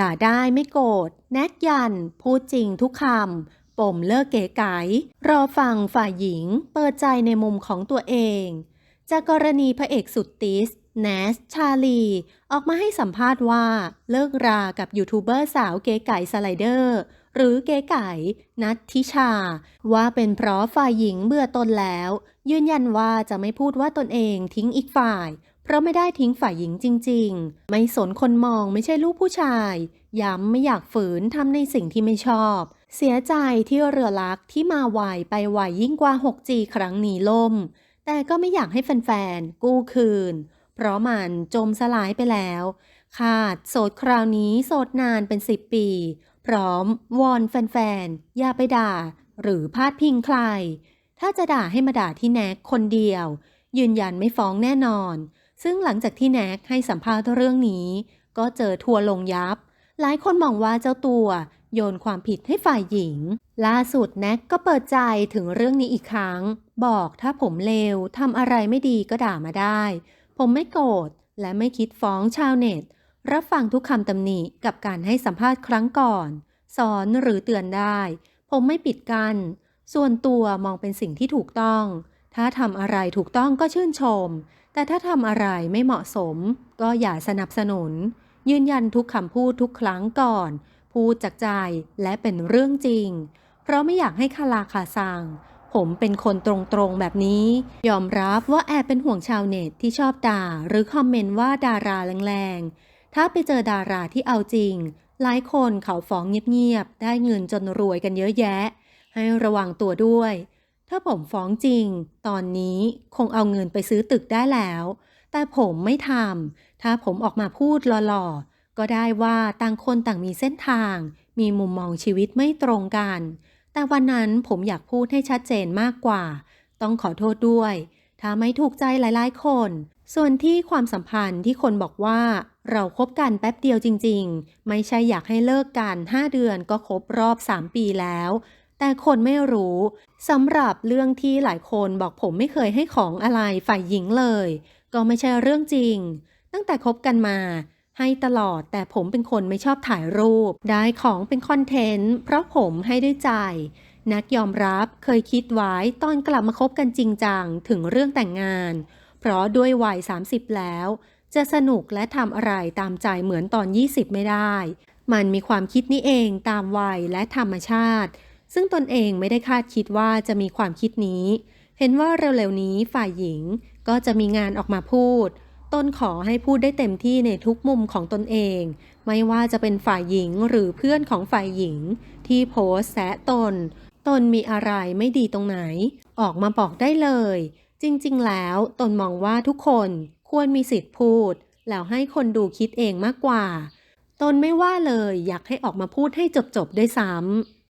ด่าได้ไม่โกรธแนกยัน พูดจริงทุกคำปมเลิกเก๋ไก๋รอฟังฝ่ายหญิง เปิดใจในมุมของตัวเอง จากกรณีพระเอกสุดติส แนสชาลี ออกมาให้สัมภาษณ์ว่าเลิกรากับยูทูบเบอร์สาวเก๋ไก่สไลเดอร์ หรือเก๋ไก่นัททิชา ว่าเป็นเพราะฝ่ายหญิงเบื่อตนแล้ว ยืนยันว่าจะไม่พูดว่าตนเองทิ้งอีกฝ่าย เพราะไม่ได้ทิ้งฝ่ายหญิงจริง ๆ ไม่สนคนมองไม่ใช่ลูกผู้ชาย ย้ำไม่อยากฝืนทำในสิ่งที่ไม่ชอบ เสียใจที่เรือลักที่มาไวไปไวยิ่งกว่า 6G ครั้งนี้ล่ม แต่ก็ไม่อยากให้แฟนๆกู้คืน เพราะมันจมสลายไปแล้ว ขาดโสดคราวนี้โสดนานเป็น10ปี พร้อมวอนแฟนๆ อย่าไปด่า หรือพาดพิงใคร ถ้าจะด่าให้มาด่าที่แน็กคนเดียว ยืนยันไม่ฟ้องแน่นอน ซึ่งหลังจากที่แน็กให้สัมภาษณ์เรื่องนี้ ก็เจอทัวร์ลงยับ หลายคนมองว่าเจ้าตัวโยนความผิดให้ฝ่ายหญิง ล่าสุดแน็กก็เปิดใจถึงเรื่องนี้อีกครั้ง บอกถ้าผมเลวทำอะไรไม่ดีก็ด่ามาได้ ผมไม่โกรธและไม่คิดฟ้องชาวเน็ต รับฟังทุกคำตำหนิกับการให้สัมภาษณ์ครั้งก่อน สอนหรือเตือนได้ ผมไม่ปิดกัน้นส่วนตัวมองเป็นสิ่งที่ถูกต้อง ถ้าทำอะไรถูกต้องก็ชื่นชม แต่ถ้าทำอะไรไม่เหมาะสม ก็อย่าสนับสนุน ยืนยันทุกคำพูดทุกครั้งก่อน พูดจากใจและเป็นเรื่องจริง เพราะไม่อยากให้คาลาคาซัง ผมเป็นคนตรงๆแบบนี้ ยอมรับว่าแอบเป็นห่วงชาวเน็ตที่ชอบด่า หรือคอมเมนต์ว่าดาราแรงๆ ถ้าไปเจอดาราที่เอาจริง หลายคนเขาฟ้องเงียบๆ ได้เงินจนรวยกันเยอะแยะ ให้ระวังตัวด้วย ถ้าผมฟ้องจริง ตอนนี้คงเอาเงินไปซื้อตึกได้แล้ว แต่ผมไม่ทำ ถ้าผมออกมาพูดหล่อๆ ก็ได้ว่าต่างคนต่างมีเส้นทาง มีมุมมองชีวิตไม่ตรงกัน แต่วันนั้นผมอยากพูดให้ชัดเจนมากกว่า ต้องขอโทษด้วย ถ้าไม่ถูกใจหลายๆ คน ส่วนที่ความสัมพันธ์ที่คนบอกว่า เราคบกันแป๊บเดียวจริง ๆ ไม่ใช่อยากให้เลิกกัน 5 เดือนก็ครบรอบ 3 ปีแล้ว แต่คนไม่รู้สำหรับเรื่องที่หลายคนบอกผมไม่เคยให้ของอะไรฝ่ายหญิงเลย ก็ไม่ใช่เรื่องจริง ตั้งแต่คบกันมา ให้ตลอดแต่ผมเป็นคนไม่ชอบถ่ายรูป ได้ของเป็นคอนเทนต์ เพราะผมให้ด้วยใจ นักยอมรับเคยคิดไว้ตอนกลับมาคบกันจริงจังถึงเรื่องแต่งงาน เพราะด้วยวัย 30 แล้ว จะสนุกและทำอะไรตามใจเหมือนตอน 20 ไม่ได้ มันมีความคิดนี้เองตามวัยและธรรมชาติ ซึ่งตนเองไม่ได้คาดคิดว่าจะมีความคิดนี้ เห็นว่าเร็วๆนี้ฝ่ายหญิงก็จะมีงานออกมาพูด ตนขอให้พูดได้เต็มที่ในทุกมุมของตนเอง ไม่ว่าจะเป็นฝ่ายหญิงหรือเพื่อนของฝ่ายหญิง ที่โพสแซะตน ตนมีอะไรไม่ดีตรงไหน ออกมาบอกได้เลย จริง ๆ แล้วตนมองว่าทุกคนควรมีสิทธิ์พูด แล้วให้คนดูคิดเองมากกว่า ตนไม่ว่าเลยอยากให้ออกมาพูดให้จบๆด้วยซ้ำ